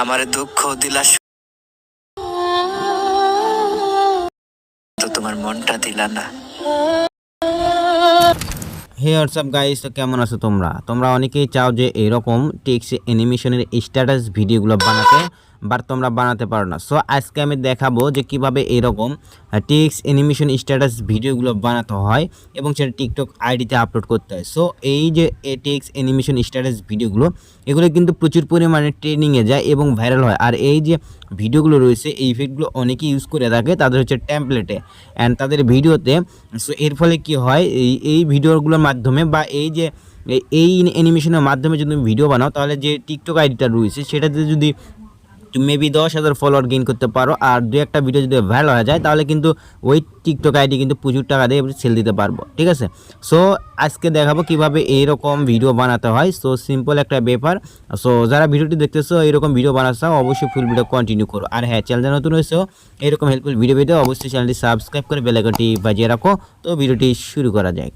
আমার দুঃখ দিলা তো তোমার মনটা দিলা না। হে হোয়াটসঅ্যাপ গাইস, তো কেমন আছো তোমরা? তোমরা অনেকেই চাও যে এরকম টেক্স অ্যানিমেশনের স্ট্যাটাস ভিডিওগুলো বানাতে। বাট তোমরা বানাতে পারো না। সো আজকে আমি দেখাবো যে কীভাবে এরকম টেক্স অ্যানিমেশন স্ট্যাটাস ভিডিওগুলো বানাতে হয় এবং সেটা টিকটক আইডিতে আপলোড করতে হয়। সো এই যে টেক্স অ্যানিমেশন স্ট্যাটাস ভিডিওগুলো এগুলো কিন্তু প্রচুর পরিমাণে ট্রেনিংয়ে যায় এবং ভাইরাল হয়। আর এই যে ভিডিওগুলো রয়েছে, এই ইফেক্টগুলো অনেকেই ইউজ করে থাকে, তাদের হচ্ছে ট্যাম্পলেটে অ্যান্ড তাদের ভিডিওতে সো এর ফলে কি হয়, এই এই ভিডিওগুলোর মাধ্যমে বা এই যে, এই- অ্যানিমেশনের মাধ্যমে যদি তুমি ভিডিও বানাও, তাহলে যে টিকটক আইডিটা রয়েছে, সেটাতে যদি মেবি দশ হাজার ফলোয়ার গেইন করতে পারো, আর দু একটা ভিডিও যদি ভাইরাল হয়ে যায়, তাহলে কিন্তু ওই টিকটক আইডি কিন্তু প্রচুর টাকা দিয়ে সেল দিতে পারব, ঠিক আছে? সো আজকে দেখাবো কীভাবে এইরকম ভিডিও বানাতে হয়। সো সিম্পল একটা ব্যাপার। সো যারা ভিডিওটি দেখতেছো, এইরকম ভিডিও বানাচ্ছো, অবশ্যই ফুল ভিডিও কন্টিনিউ করো। আর হ্যাঁ চ্যানেল নতুন হয়েছো এরকম হেল্পফুল ভিডিও ভিডিও অবশ্যই চ্যানেলটি সাবস্ক্রাইব করে বেলাকনটি বাজিয়ে রাখো। তো ভিডিওটি শুরু করা যায়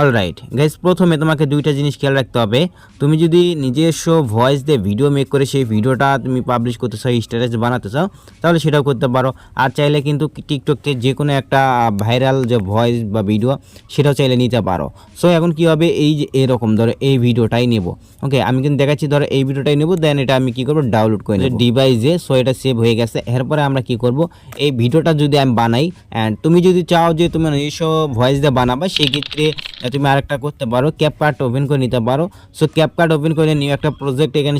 অলরাইট গাইজ প্রথমে তোমাকে দুইটা জিনিস খেয়াল রাখতে হবে। তুমি যদি নিজস্ব ভয়েস দিয়ে ভিডিও মেক করে সেই ভিডিওটা তুমি পাবলিশ করতে চাও স্ট্যাটাস বানাতে চাও, তাহলে সেটাও করতে পারো। আর চাইলে কিন্তু টিকটককে যে কোনো একটা ভাইরাল যে ভয়েস বা ভিডিও সেটাও চাইলে নিতে পারো। সো এখন কি হবে? এই যে এরকম, ধরো এই ভিডিওটাই নেব। ওকে আমি কিন্তু দেখাচ্ছি, ধরো এই ভিডিওটাই নেব দেন এটা আমি কি করব? ডাউনলোড করে ডিভাইসে সো এটা সেভ হয়ে গেছে। এরপরে আমরা কি করব? এই ভিডিওটা যদি আমি বানাই অ্যান্ড তুমি যদি চাও যে তুমি নিজস্ব ভয়েস দিয়ে বানাবা, সেক্ষেত্রে তুমি আরেকটা করতে পারো ক্যাপকার্ট ওপেন করে নিতে পারো। সো ক্যাপকার্ট ওপেন করে নিয়ে একটা প্রজেক্ট এখানে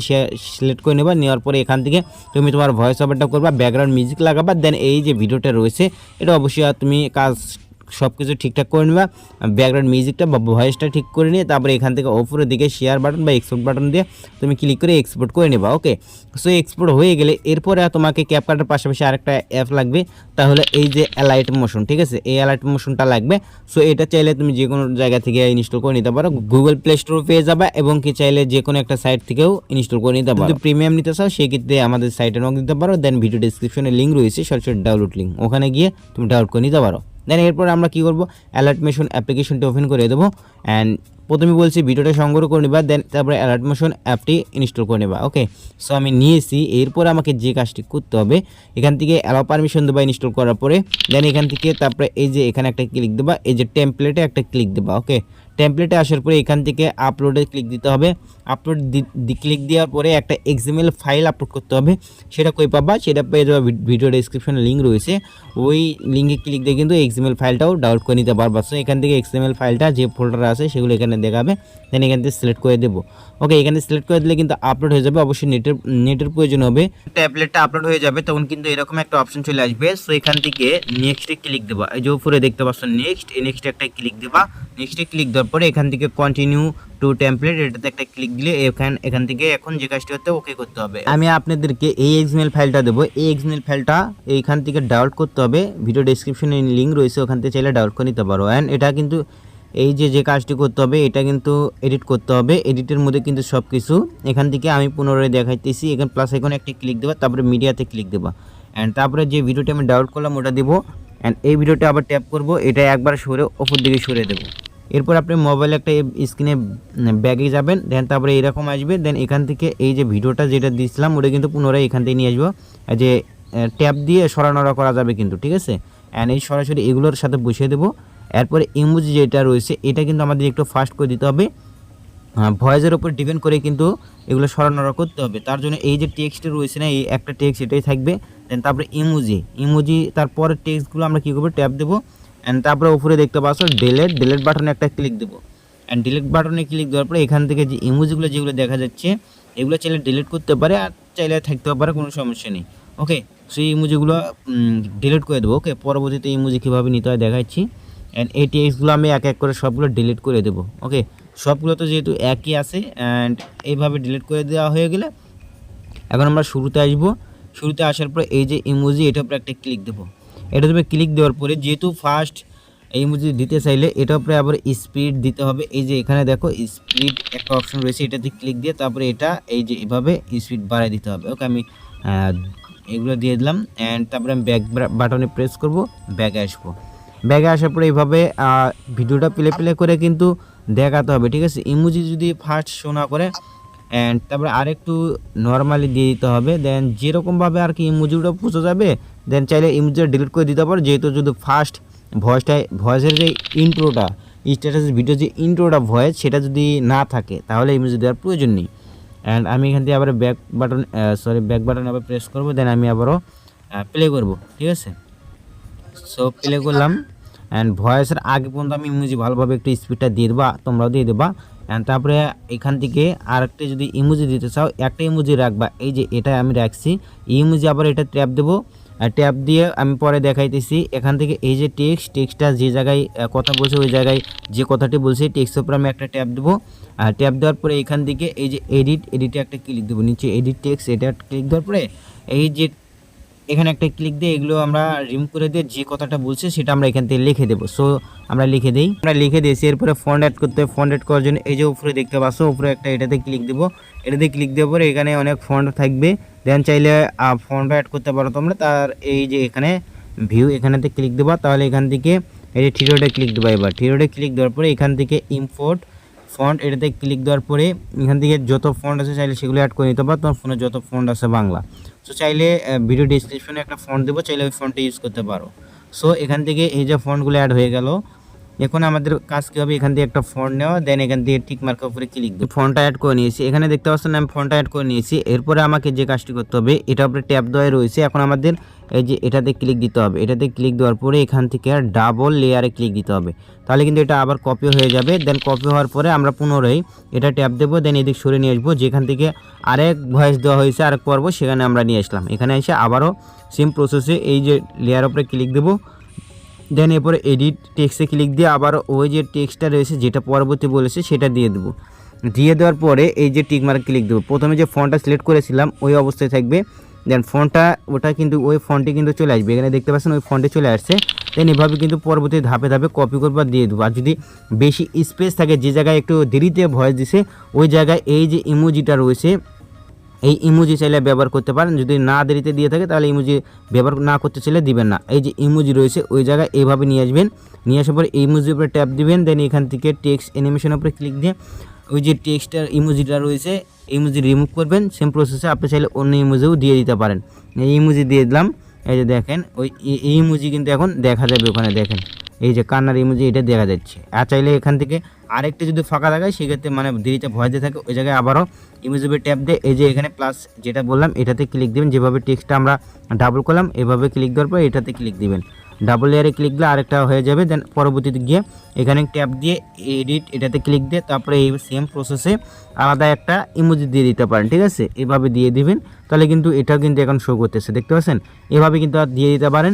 সিলেক্ট করে নেবা, নেওয়ার পরে এখান থেকে তুমি তোমার ভয়েস ওভারটা করবা ব্যাকগ্রাউন্ড মিউজিক লাগাবা দেন এই যে ভিডিওটা রয়েছে, এটা অবশ্যই তুমি কাজ সব কিছু ঠিকঠাক করে নেবা ব্যাকগ্রাউন্ড মিউজিকটা বা ভয়েসটা ঠিক করে নিয়ে তারপরে এখান থেকে ওপরের দিকে শেয়ার বাটন বা এক্সপোর্ট বাটন দিয়ে তুমি ক্লিক করে এক্সপোর্ট করে নেবা ওকে সো এক্সপোর্ট হয়ে গেলে এরপরে তোমাকে ক্যাপকার্টের পাশাপাশি আরেকটা অ্যাপ লাগবে, তাহলে এই যে অ্যালাইট মোশন ঠিক আছে? এই অ্যালাইট মোশনটা লাগবে। সো এটা চাইলে তুমি যে কোনো জায়গা থেকে ইনস্টল করে নিতে পারো গুগল প্লে স্টোর পেয়ে যাবে এবং কি চাইলে যে কোনো একটা সাইট থেকেও ইনস্টল করে নিতে পারো। প্রিমিয়াম নিতে চাও, সেক্ষেত্রে আমাদের সাইটে নক দিতে পারো দেন ভিডিও ডিসক্রিপশনে লিঙ্ক রয়েছে, সরাসরি ডাউনলোড লিঙ্ক ওখানে গিয়ে তুমি ডাউনলোড করে নিতে পারো। দেন এরপর আমরা কি করব? অ্যালার্ট মেশন অ্যাপ্লিকেশনটা ওপেন করে দেবো। অ্যান্ড প্রথমে বলছি ভিডিওটা সংগ্রহ করে নেবা দেন তারপরে অ্যালার্ট মোশন অ্যাপটি ইনস্টল করে নেবা ওকে সো আমি নিয়েছি, এরপর আমাকে যে কাজটি করতে হবে, এখান থেকে অ্যালাও পারমিশন দেবা ইনস্টল করার পরে দেন এখান থেকে তারপরে এই যে এখানে একটা ক্লিক দেবা, এই যে টেমপ্লেটে একটা ক্লিক দেবা ওকে টেমপ্লেটে আসার পরে এখান থেকে আপলোডে ক্লিক দিতে হবে আপলোড দি ক্লিক দেওয়ার পরে একটা এক্সএমএল ফাইল আপলোড করতে হবে। সেটা কই পাবা? সেটা পেয়ে যাবে ভিডিও ডিসক্রিপশনে লিঙ্ক রয়েছে। ওই লিঙ্কে ক্লিক দিয়ে কিন্তু এক্সএমএল ফাইলটাও ডাউনলোড করে নিতে পারবা। সো এখান থেকে এক্সএমএল ফাইলটা যে ফোল্ডার আছে, সেগুলো এখানে দেখাবে। দেন এখান থেকে সিলেক্ট করে দেবো। ওকে এখানে সিলেক্ট করে দিলে কিন্তু আপলোড হয়ে যাবে। অবশ্যই নেটের নেটের প্রয়োজন হবে। ট্যাবলেটটা আপলোড হয়ে যাবে, তখন কিন্তু এরকম একটা অপশন চলে আসবে। সো এখান থেকে নেক্সটে ক্লিক দেবা। এই যে উপরে দেখতে পাচ্ছ নেক্সট নেক্সটে একটা ক্লিক দেবা। নেক্সটে ক্লিক দেওয়ার পরে এখান থেকে কন্টিনিউ টু টেমপ্লেট এটাতে একটা ক্লিক দিলে এখান এখান থেকে এখন যে কাজটি হতে ওকে করতে হবে। আমি আপনাদেরকে এই এক্সমেল ফাইলটা দেবো। এই এক্সমেল ফাইলটা এইখান থেকে ডাউনলোড করতে হবে। ভিডিও ডেসক্রিপশনে লিঙ্ক রয়েছে, ওখান থেকে চাইলে ডাউনলোড করে নিতে পারো। অ্যান্ড এটা কিন্তু এই যে যে কাজটি করতে হবে, এটা কিন্তু এডিট করতে হবে। এডিটের মধ্যে কিন্তু সব কিছু এখান থেকে আমি পুনরায় দেখাইতেছি। এখানে প্লাস এখানে একটি ক্লিক দেবা, তারপরে মিডিয়াতে ক্লিক দেবা। অ্যান্ড তারপরে যে ভিডিওটি আমি ডাউনলোড করলাম, ওটা দেবো। অ্যান্ড এই ভিডিওটা আবার ট্যাপ করব। এটা একবার সরে ওপর দিকে সরে দেবো। এরপর আপনি মোবাইলে একটা স্ক্রিনে ব্যাগে যাবেন দেন তারপরে এরকম আসবে দেন এখান থেকে এই যে ভিডিওটা যেটা দিয়েছিলাম ওটা কিন্তু পুনরায় এখান থেকে নিয়ে আসব। যে ট্যাপ দিয়ে সরানোড়া করা যাবে কিন্তু, ঠিক আছে? অ্যান্ড এই সরাসরি এগুলোর সাথে বসিয়ে দেবো। এরপরে ইমোজি যেটা রয়েছে, এটা কিন্তু আমাদের একটু ফাস্ট করে দিতে হবে। ভয়েসের ওপর ডিপেন্ড করে কিন্তু এগুলো সরানোড়া করতে হবে। তার জন্য এই যে টেক্সট রয়েছে না, এই একটা টেক্সট এটাই থাকবে। দেন তারপরে ইমোজি ইমোজি তারপরে টেক্সটগুলো আমরা কী করব? ট্যাপ দেবো। অ্যান্ড তারপরে উপরে দেখতে পাচ্ছ ডিলেট ডিলেট বাটনে একটা ক্লিক দেবো। অ্যান্ড ডিলেট বাটনে ক্লিক দেওয়ার পরে এখান থেকে যে ইমোজিগুলো যেগুলো দেখা যাচ্ছে, এগুলো চাইলে ডিলিট করতে পারে আর চাইলে থাকতেও পারে, কোনো সমস্যা নেই। ওকে সেই ইমোজিগুলো ডিলিট করে দেবো। ওকে পরবর্তীতে ইমোজি কীভাবে নিতে হয় দেখাচ্ছি। অ্যান্ড এই টেক্সটগুলো আমি এক এক করে সবগুলো ডিলিট করে দেবো। ওকে সবগুলো তো যেহেতু একই আছে অ্যান্ড এইভাবে ডিলিট করে দেওয়া হয়ে গেলে এখন আমরা শুরুতে আসব। শুরুতে আসার পর এই যে ইমোজি এটার উপরে একটা ক্লিক দেবো। এটার উপরে ক্লিক দেওয়ার পরে যেহেতু ফার্স্ট এই ইমোজি দিতে চাইলে, এটার উপরে আবার স্পিড দিতে হবে। এই যে এখানে দেখো স্পিড একটা অপশন রয়েছে, এটাতে ক্লিক দিয়ে তারপরে এটা এই যে এভাবে স্পিড বাড়ায় দিতে হবে। ওকে আমি এগুলো দিয়ে দিলাম অ্যান্ড তারপরে আমি ব্যাক বাটনে প্রেস করব ব্যাগে আসব। ব্যাগে আসার পরে এইভাবে ভিডিওটা প্লে প্লে করে কিন্তু দেখাতে হবে, ঠিক আছে? ইমোজি যদি ফার্স্ট শো না করে অ্যান্ড তারপরে আরেকটু নর্মালি দিয়ে দিতে হবে। দেন যেরকমভাবে আর কি ইমোজিটা পুষে যাবে দেন চাইলে ইমোজিটা ডিলিট করে দিতে পারো। যেহেতু যদি ফার্স্ট ভয়েসটা ভয়েসের যে ইন্ট্রোটা স্ট্যাটাস ভিডিও যে ইন্ট্রোটা ভয়েস সেটা যদি না থাকে, তাহলে ইমোজি দেওয়ার প্রয়োজন নেই। অ্যান্ড আমি এখান থেকে আবার back button sorry back button আবার প্রেস করব দেন আমি আবারও প্লে করব, ঠিক আছে? সো প্লে করলাম। অ্যান্ড ভয়েসের আগে পর্যন্ত আমি ইমোজি ভালোভাবে একটু স্পিডটা দিয়ে দেবা, তোমরাও দিয়ে দেবা। অ্যান্ড তারপরে এখান থেকে আরেকটা যদি ইমোজি দিতে চাও, একটা ইমোজি রাখবা। এই যে এটা আমি রাখছি। ইমোজি আবার এটা ট্যাপ দেবো। ট্যাপ দিয়ে আমি পরে দেখাইতেছি। এখান থেকে এই যে টেক্সট, টেক্সটটা যে জায়গায় কথা বলছে ওই জায়গায় যে কথাটি বলছে, টেক্সটের উপর আমি একটা ট্যাপ দেবো। আর ট্যাপ দেওয়ার পরে এখান থেকে এই যে এডিট এডিটে একটা ক্লিক দেবো। নিচে এডিট টেক্সট এটা ক্লিক দেওয়ার পরে এই যে এখানে একটা ক্লিক দিয়ে এগুলো আমরা রিমুভ করে দিয়ে যে কথাটা বলছে সেটা আমরা এখান থেকে লিখে দেবো। সো আমরা লিখে দিই। আমরা লিখে দিয়েছি, এরপরে ফন্ট অ্যাড করতে ফন্ট অ্যাড করার জন্য এই যে উপরে দেখতে পাচ্ছ, উপরে একটা এটাতে ক্লিক দেবো। এটাতে ক্লিক দেওয়ার পরে এখানে অনেক ফন্ট থাকবে। দেন চাইলে ফন্ট অ্যাড করতে পারো তোমরা। তার এই যে এখানে ভিউ এখানেতে ক্লিক দেবা। তাহলে এখান থেকে এই যে থ্রিডোটে ক্লিক দেবো এবার। থ্রিডোটে ক্লিক দেওয়ার পরে এখান থেকে ইম্পোর্ট ফন্ট এটাতে ক্লিক দেওয়ার পরে এখান থেকে যত ফন্ট আছে চাইলে সেগুলো অ্যাড করে নিতে পারো। তোমার ফোনে যত ফন্ট আছে বাংলা। সো চাইলে ভিডিও ডিসক্রিপশনে একটা ফন্ট দেবো, চাইলে ওই ফন্টটা ইউজ করতে পারো। সো এখান থেকে এই যে ফন্টগুলো অ্যাড হয়ে গেল এখন আমাদের কাজ কী হবে? এখান থেকে একটা ফন্ট নেওয়া দেন এখান থেকে টিক মার্কের উপরে ক্লিক দেবো। ফোনটা অ্যাড করে নিয়েছি। এখানে দেখতে পাচ্ছেন আমি ফোনটা অ্যাড করে নিয়েছি। এরপরে আমাকে যে কাজটি করতে হবে, এটা উপরে ট্যাপ দেওয়া রয়েছে। এখন আমাদের এই যে এটাতে ক্লিক দিতে হবে। এটাতে ক্লিক দেওয়ার পরে এখান থেকে ডাবল লেয়ারে ক্লিক দিতে হবে। তাহলে কিন্তু এটা আবার কপি হয়ে যাবে। দেন কপি হওয়ার পরে আমরা পুনরায় এটা ট্যাপ দেবো দেন এদিক সরে নিয়ে আসব। যেখান থেকে আরেক ভয়েস দেওয়া হয়েছে, আরেক পর্ব, সেখানে আমরা নিয়ে আসলাম। এখানে এসে আবারও সেম প্রসেসে এই যে লেয়ার উপরে ক্লিক দেবো। দেন এরপরে এডিট টেক্সটে ক্লিক দিয়ে আবার ওই যে টেক্সটটা রয়েছে, যেটা পরবর্তী বলেছে, সেটা দিয়ে দেবো। দিয়ে দেওয়ার পরে এই যে টিক মার্ক ক্লিক দেবো। প্রথমে যে ফোনটা সিলেক্ট করেছিলাম, ওই অবস্থায় থাকবে। দেন ফোনটা ওটা কিন্তু, ওই ফোনটি কিন্তু চলে আসবে। এখানে দেখতে পাচ্ছেন, ওই ফোনটি চলে আসছে। দেন এভাবে কিন্তু পরবর্তী ধাপে ধাপে কপি করব আর দিয়ে দেবো। আর যদি বেশি স্পেস থাকে, যে জায়গায় একটু দেরিতে ভয়েস দিছে, ওই জায়গায় এই যে ইমোজিটা রয়েছে এই ইমোজি চাইলে ব্যবহার করতে পারেন। যদি না দেরিতে দিয়ে থাকে, তাহলে ইমোজি ব্যবহার না করতে চাইলে দিবেন না। এই যে ইমোজি রয়েছে, ওই জায়গায় এইভাবে নিয়ে আসবেন। নিয়ে আসার পরে ইমোজির উপরে ট্যাপ দিবেন, দেন এখান থেকে টেক্সট অ্যানিমেশনের উপরে ক্লিক দিয়ে ওই যে টেক্সটার ইমোজিটা রয়েছে, ইমোজি রিমুভ করবেন। সেম প্রসেসে আপনি চাইলে অন্য ইমোজিও দিয়ে দিতে পারেন। এই ইমোজি দিয়ে দিলাম। এই যে দেখেন, ওই এই- কিন্তু এখন দেখা যাবে ওখানে, দেখেন। এই যে কান্নার ইমোজি এটা দেখা যাচ্ছে। আর চাইলে এখান থেকে আরেকটা যদি ফাঁকা থাকে সেক্ষেত্রে মানে দেরিতে ভয় দিয়ে থাকে, ওই জায়গায় আবারও ইমোজিবে ট্যাপ দিয়ে এই যে এখানে প্লাস যেটা বললাম, এটাতে ক্লিক দিবেন। যেভাবে টেক্সটটা আমরা ডাবল করলাম, এভাবে ক্লিক দেওয়ার পর এটাতে ক্লিক দিবেন। ডাবল লেয়ারে ক্লিক দিলে আরেকটা হয়ে যাবে। দেন পরবর্তীতে গিয়ে এখানে ট্যাপ দিয়ে এডিট এটাতে ক্লিক দিয়ে তারপরে এই সেম প্রসেসে আলাদা একটা ইমোজি দিয়ে দিতে পারেন, ঠিক আছে? এভাবে দিয়ে দিবেন। তাহলে কিন্তু এটাও কিন্তু এখন শো করতেছে, দেখতে পাচ্ছেন? এভাবে কিন্তু আর দিয়ে দিতে পারেন।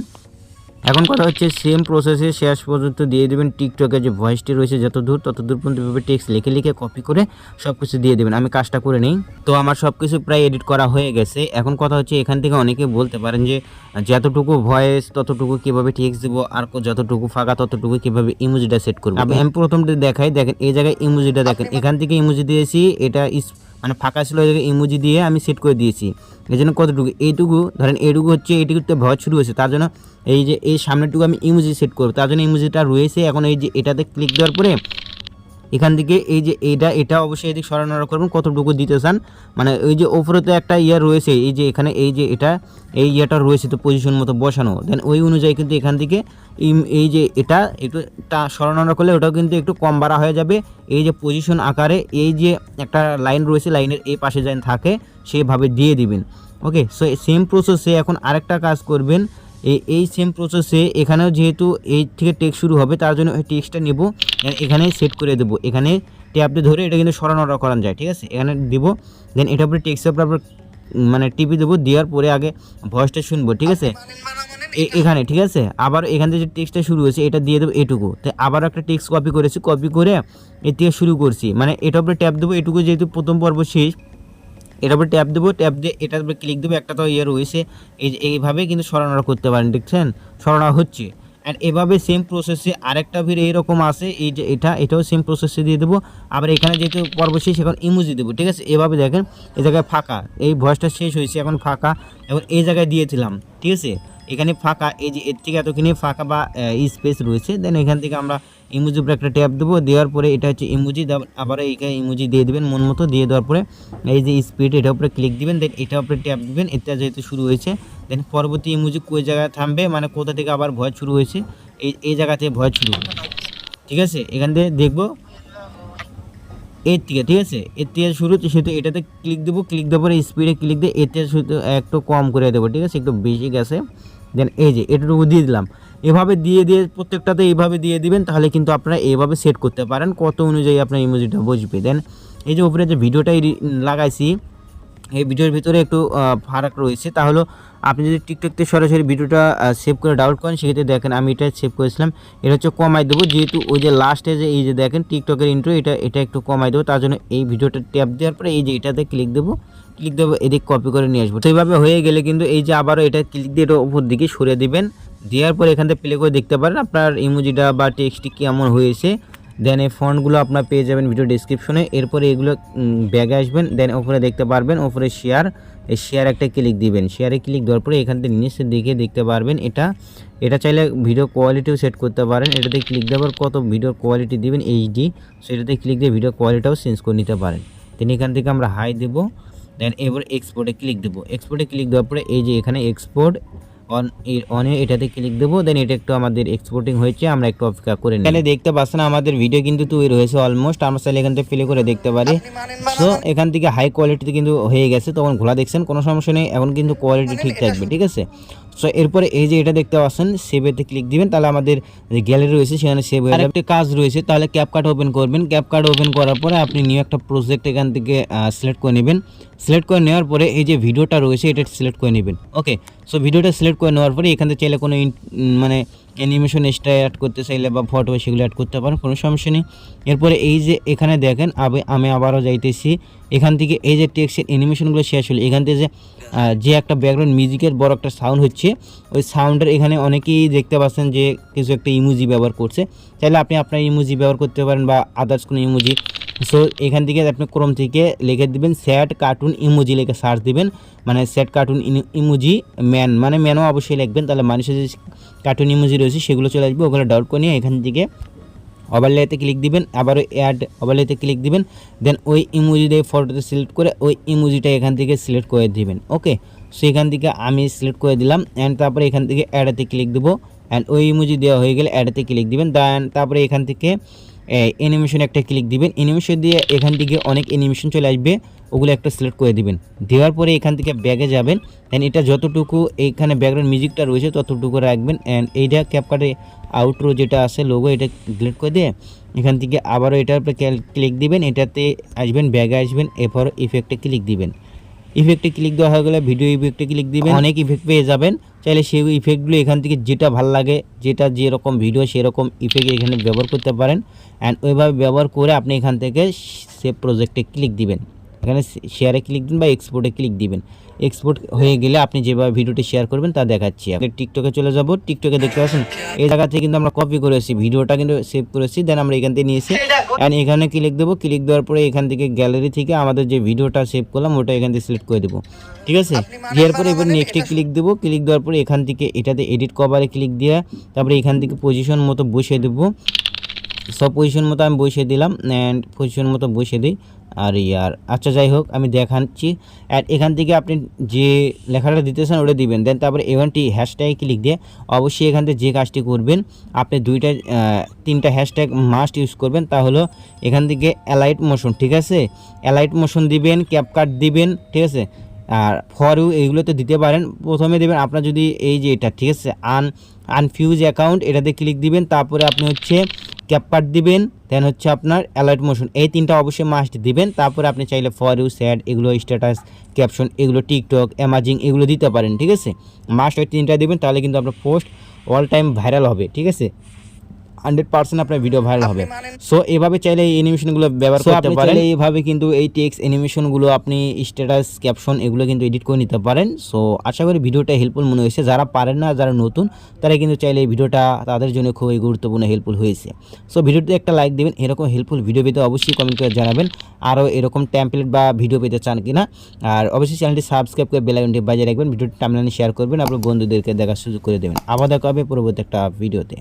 এখন কথা হচ্ছে সেম প্রসেসে শেষ পর্যন্ত দিয়ে দেবেন টিকটকে যে ভয়েসটি রয়েছে যত দূর তত দূর পর্যন্ত এভাবে টেক্সট লিখে লিখে কপি করে সব কিছু দিয়ে দেবেন। আমি কাজটা করে নেই। তো আমার সব কিছু প্রায় এডিট করা হয়ে গেছে। এখন কথা হচ্ছে এখান থেকে অনেকে বলতে পারেন যে যতটুকু ভয়েস ততটুকু কীভাবে টেক্সট দেবো আর যতটুকু ফাঁকা ততটুকু কীভাবে ইমোজিটা সেট করব। আমি আমি প্রথমটা দেখাই দেখেন এই জায়গায় ইমোজিটা দেখেন। এখান থেকে ইমোজি দিয়েছি এটা ইস মানে ফাঁকা ছিল ওই জায়গায় ইমোজি দিয়ে আমি সেট করে দিয়েছি। এই জন্য কতটুকু? এইটুকু, ধরেন এইটুকু হচ্ছে এইটুকুতে ভয় শুরু হয়েছে। তার জন্য এই যে, এই সামনেটুকু আমি ইমোজি সেট করব। তার জন্য ইমোজিটা রয়েছে। এখন এই যে, এটাতে ক্লিক দেওয়ার পরে এখান থেকে এই যে এটা এটা অবশ্যই এদিকে সরানো করবেন। কতটুকু দিতে চান? মানে ওই যে, ওপরে তো একটা ইয়ে রয়েছে। এই যে, এখানে এই যে, এটা, এই ইয়েটা রয়েছে তো পজিশন মতো বসানো। দেন ওই অনুযায়ী কিন্তু এখান থেকে এই যে, এটা একটু তা সরানো করলে ওটাও কিন্তু একটু কম বাড়া হয়ে যাবে। এই যে পজিশন আকারে এই যে, একটা লাইন রয়েছে, লাইনের এই পাশে যেন থাকে, সেভাবে দিয়ে দিবেন। ওকে সো সেম প্রসেসে এখন আরেকটা কাজ করবেন। এই সেম প্রসেসে এখানেও যেহেতু এই থেকে টেক্সট শুরু হবে, তার জন্য এই টেক্সটটা নেব এখানে সেট করে দেবো। এখানে ট্যাপ দিয়ে ধরে এটা কিন্তু সরানো করানো যায়, ঠিক আছে? এখানে দিব দেন এটা উপরে টেক্সটের উপর মানে টিপি দেবো, দেওয়ার পরে আগে ভয়েসটা শুনব, ঠিক আছে? এ- এখানে, ঠিক আছে? আবার এখান থেকে যে টেক্সটটা শুরু হয়েছে, এটা দিয়ে দেবো এটুকু। তো আবার একটা টেক্সট কপি করেছি কপি করে এর থেকে শুরু করছি। মানে এটার উপরে ট্যাপ দেবো, এটুকু যেহেতু প্রথম পর্ব শেষ এটার উপরে ট্যাপ দেবো, ট্যাপ দিয়ে এটার উপরে ক্লিক দেবো, একটা তো ইয়ে রয়েছে। এই এইভাবে কিন্তু সরানোটা করতে পারেন, দেখছেন? সরানো হচ্ছে। অ্যান্ড এভাবে সেম প্রসেসে আরেকটা ভিড় এইরকম আসে এই যে এটা, এটাও সেম প্রসেসে দিয়ে দেবো। আবার এখানে যেহেতু পর্ব শেষ, এখন ইমোজি দেবো, ঠিক আছে? এভাবে দেখেন, এই জায়গায় ফাঁকা, এই ভয়েসটা শেষ হয়েছে, এখন ফাঁকা। এখন এই জায়গায় দিয়েছিলাম। ঠিক আছে? এখানে ফাঁকা, এই যে এর থেকে এতখানি ফাঁকা বা স্পেস রয়েছে দেন এখান থেকে আমরা ইমোজি উপরে একটা ট্যাপ দেবো, দেওয়ার পরে এটা হচ্ছে ইমোজি আবার এখানে ইমোজি দিয়ে দেবেন, মন মতো দিয়ে দেওয়ার পরে এই যে স্পিড এটার উপরে ক্লিক দিবেন দেন এটার উপরে ট্যাপ দিবেন, এটা যেহেতু শুরু হয়েছে দেন পরবর্তী ইমোজি কোই জায়গায় থামবে মানে কোথা থেকে আবার ভয় শুরু হয়েছে, এই এই জায়গা থেকে ভয় শুরু ঠিক আছে? এখান থেকে দেখব এর থেকে ঠিক আছে? এর থেকে শুরু সেহেতু এটাতে ক্লিক দেবো ক্লিক দেওয়ার পরে স্পিডে ক্লিক দিয়ে এতে শুধু একটু কম করে দেবো, ঠিক আছে? একটু বেশি গেছে। দেন এই যে এটুকু দিয়ে দিলাম। এভাবে দিয়ে দিয়ে প্রত্যেকটাতে এইভাবে দিয়ে দিবেন, তাহলে কিন্তু আপনারা এইভাবে সেট করতে পারেন। কত অনুযায়ী আপনার ইমোজিটা বসবে। দেন এই যে উপরে যে ভিডিওটাই লাগাইছি, এই ভিডিওর ভিতরে একটু ফারাক রয়েছে, তাহলে আপনি যদি টিকটকতে সরাসরি ভিডিওটা সেভ করে ডাউনলোড করেন, সেক্ষেত্রে দেখেন আমি এটা সেভ করেছিলাম। এটা হচ্ছে কমাই দেবো, যেহেতু ওই যে লাস্টে যে এই যে দেখেন টিকটকের ইন্ট্রো এটা এটা একটু কমাই দেবো, তার জন্য এই ভিডিওটা ট্যাপ দেওয়ার পরে এই যে এটাতে ক্লিক দেবো ক্লিক দেবো এদিক কপি করে নিয়ে আসব। সেইভাবে হয়ে গেলে কিন্তু এই যে আবারও এটা ক্লিক দিয়ে এটা উপর দিকে সরিয়ে দিবেন, দেওয়ার পরে এখান থেকে প্লে করে দেখতে পারেন আপনার ইমোজিটা বা টেক্সটটি কেমন হয়েছে। দেন এই ফন্টগুলো আপনার পেয়ে যাবেন ভিডিও ডিসক্রিপশনে এরপরে এগুলো ব্যাগে আসবেন দেন ওপরে দেখতে পারবেন ওপরে শেয়ার শেয়ার একটা ক্লিক দিবেন। শেয়ারে ক্লিক দেওয়ার পরে এখান থেকে নিচের দিকে দেখতে পারবেন এটা। এটা চাইলে ভিডিও কোয়ালিটিও সেট করতে পারেন। এটাতে ক্লিক দেওয়ার কত ভিডিও কোয়ালিটি দিবেন? এইচডি সেটাতে ক্লিক দিয়ে ভিডিও কোয়ালিটিও চেঞ্জ করে নিতে পারেন। দেন এখান থেকে আমরা হাই দেবো। দেন এবার এক্সপোর্টে ক্লিক দেবো। এক্সপোর্টে ক্লিক দেওয়ার পরে এই যে এখানে এক্সপোর্ট অন অনে এটাতে ক্লিক দেবো দেন এটা একটু আমাদের এক্সপোর্টিং হয়েছে আমরা একটু অপেক্ষা করে নিই। তাহলে দেখতে পাচ্ছেন আমাদের ভিডিও কিন্তু তৈরি হয়েছে অলমোস্ট আমরা চাইলে এখান থেকে প্লে করে দেখতে পারি। সো এখান থেকে হাই কোয়ালিটিতে কিন্তু হয়ে গেছে তখন ঘোলা দেখছেন কোনো সমস্যা নেই এখন কিন্তু কোয়ালিটি ঠিক থাকবে ঠিক আছে? সো এরপরে এই যে এটা দেখতে পাচ্ছেন সেভেতে ক্লিক দিবেন, তাহলে আমাদের যে গ্যালারি রয়েছে, সেখানে সেভ হয়ে যাবে। কাজ রয়েছে, তাহলে ক্যাপকার্ট ওপেন করবেন। ক্যাপকার্ট ওপেন করার পরে আপনি নিউ একটা প্রজেক্ট এখান থেকে সিলেক্ট করে নেবেন। সিলেক্ট করে নেওয়ার পরে এই যে ভিডিওটা রয়েছে, এটা সিলেক্ট করে নেবেন। ওকে সো ভিডিওটা সিলেক্ট করে নেওয়ার পরে এখান থেকে চাইলে কোনো মানে অ্যানিমেশন এক্সট্রা অ্যাড করতে চাইলে বা ফটো সেগুলো অ্যাড করতে পারেন, কোনো সমস্যা নেই। এরপরে এই যে এখানে দেখেন আমি আবারও যাইতেছি। এখান থেকে এই যে টেক্সের অ্যানিমেশনগুলো শেষ হলো। এখান থেকে যে যে একটা ব্যাকগ্রাউন্ড মিউজিকের বড় একটা সাউন্ড হচ্ছে, ওই সাউন্ডের এখানে অনেকেই দেখতে পাচ্ছেন যে কিছু একটা ইমোজি ব্যবহার করছে। চাইলে আপনি আপনার ইমোজি ব্যবহার করতে পারেন বা আদার্স কোনো ইমোজি সো এখান থেকে আপনি ক্রোম থেকে লিখে দিবেন স্যাড কার্টুন ইমোজি লিখে সার্চ দিবেন। মানে স্যাড কার্টুন ইমোজি ম্যান মানে ম্যানও অবশ্যই লিখবেন। তাহলে মানুষের যে কার্টুন ইমোজি রয়েছে, সেগুলো চলে আসবে। ওগুলো ডাউনলোড করে নিয়ে এখান থেকে ওভারলেতে ক্লিক দিবেন। আবারও অ্যাড ওভারলেতে ক্লিক দিবেন। দেন ওই ইমোজি দিয়ে ফটোতে সিলেক্ট করে ওই ইমোজিটা এখান থেকে সিলেক্ট করে দিবেন। ওকে সো এখান থেকে আমি সিলেক্ট করে দিলাম। অ্যান্ড তারপরে এখান থেকে অ্যাডাতে ক্লিক দেবো। অ্যান্ড ওই ইমোজি দেওয়া হয়ে গেলে অ্যাডাতে ক্লিক দিবেন। দেন তারপরে এখান থেকে অ্যানিমেশন একটা ক্লিক দিবেন। অ্যানিমেশন দিয়ে এখান থেকে অনেক অ্যানিমেশন চলে আসবে। ওগুলো একটা সিলেক্ট করে দিবেন। দেওয়ার পরে এখান থেকে ব্যাগে যাবেন। দেন এটা যতটুকু এইখানে ব্যাকগ্রাউন্ড মিউজিকটা রয়েছে ততটুকু রাখবেন। অ্যান্ড এইটা ক্যাপকাটে আউটরো যেটা আছে লোগো এটা ডিলিট করে দিয়ে এখান থেকে আবারও এটার উপরে ক্লিক দিবেন। এটাতে আসবেন ব্যাগে আসবেন। এরপর ইফেক্টে ক্লিক দিবেন। ইফেক্টে ক্লিক দেওয়া হয়ে গেলে ভিডিও ইফেক্টে ক্লিক দিবেন। অনেক ইফেক্ট পেয়ে যাবেন। চাইলে সেই ইফেক্টগুলো এখান থেকে যেটা ভালো লাগে, যেটা যেরকম ভিডিও সেরকম ইফেক্ট এখানে ব্যবহার করতে পারেন। অ্যান্ড ওইভাবে ব্যবহার করে আপনি এখান থেকে সে প্রজেক্টে ক্লিক দিবেন। এখানে শেয়ারে ক্লিক দিন বা এক্সপোর্টে ক্লিক দিবেন। এক্সপোর্ট হয়ে গেলে আপনি যেভাবে ভিডিওটি শেয়ার করবেন তা দেখাচ্ছি। আপনি টিকটকে চলে যাব। টিকটকে দেখতে পাচ্ছেন এই জায়গা থেকে কিন্তু আমরা কপি করেছি ভিডিওটা কিন্তু সেভ করেছি দেন আমরা এখান থেকে নিয়েছি অ্যান্ড এখানে ক্লিক দেবো। ক্লিক দেওয়ার পরে এখান থেকে গ্যালারি থেকে আমাদের যে ভিডিওটা সেভ করলাম ওটা এখান থেকে সিলেক্ট করে দেবো। ঠিক আছে? দেওয়ার পরে এবার নেক্সটে ক্লিক দেবো। ক্লিক দেওয়ার পরে এখান থেকে এটাতে এডিট কভারে ক্লিক দিয়ে তারপরে এখান থেকে পজিশন মতো বসিয়ে দেবো। সব পজিশন মতো আমি বসিয়ে দিলাম অ্যান্ড পজিশন মতো বসিয়ে দিই। আর ইয়ার। আচ্ছা যাই হোক, আমি দেখাচ্ছি। আর এখান থেকে আপনি যে লেখাটা দিতেছেন, ওটা দিবেন। দেন তারপরে এভেনটি হ্যাশট্যাগে ক্লিক দিয়ে অবশ্যই এখান থেকে যে কাজটি করবেন, আপনি দুইটা তিনটা হ্যাশট্যাগ মাস্ট ইউজ করবেন। তা হলো এখান থেকে অ্যালাইট মোশন ঠিক আছে? অ্যালাইট মোশন দিবেন ক্যাপকাট দিবেন, ঠিক আছে? আর ফর ইউ এইগুলোতে দিতে পারেন। প্রথমে দেবেন আপনার যদি এই যে এটা, ঠিক আছে? আন আনফিউজ অ্যাকাউন্ট এটাতে ক্লিক দিবেন। তারপরে আপনি হচ্ছে ক্যাপকাট দিবেন দেন হচ্ছে আপনার অ্যালার্ট মোশন এই তিনটা অবশ্যই মাস্ট দিবেন। তারপরে আপনি চাইলে ফর ইউ স্যাড এগুলো স্ট্যাটাস ক্যাপশন এগুলো টিকটক অ্যামাজিং এগুলো দিতে পারেন, ঠিক আছে? মাস্ট ওই তিনটা দিবেন, তাহলে কিন্তু আপনার পোস্ট অল টাইম ভাইরাল হবে, ঠিক আছে? হান্ড্রেড পার্সেন্ট আপনার ভিডিও ভাইরাল হবে। সো এভাবে চাইলে এই অ্যানিমেশনগুলো ব্যবহার করতে পারেন। এইভাবে কিন্তু এই টেক্সট অ্যানিমেশনগুলো আপনি স্ট্যাটাস ক্যাপশন এগুলো কিন্তু এডিট করে নিতে পারেন। সো আশা করি ভিডিওটা হেল্পফুল মনে হয়েছে। যারা পারেন না যারা নতুন তারা কিন্তু চাইলে এই ভিডিওটা তাদের জন্য খুবই গুরুত্বপূর্ণ হেল্পফুল হয়েছে। সো ভিডিওতে একটা লাইক দেবেন এরকম হেল্পফুল ভিডিও পেতে অবশ্যই কমেন্ট করে জানাবেন। আরও এরকম টেমপ্লেট বা ভিডিও পেতে চান কিনা। আর অবশ্যই চ্যানেলটি সাবস্ক্রাইব করে বেলাইকনটি বাজিয়ে রাখবেন। ভিডিওটি টাইমলাইনে শেয়ার করবেন। আপনার বন্ধুদেরকে দেখার সুযোগ করে দেবেন। আবার দেখা হবে পরবর্তী একটা ভিডিওতে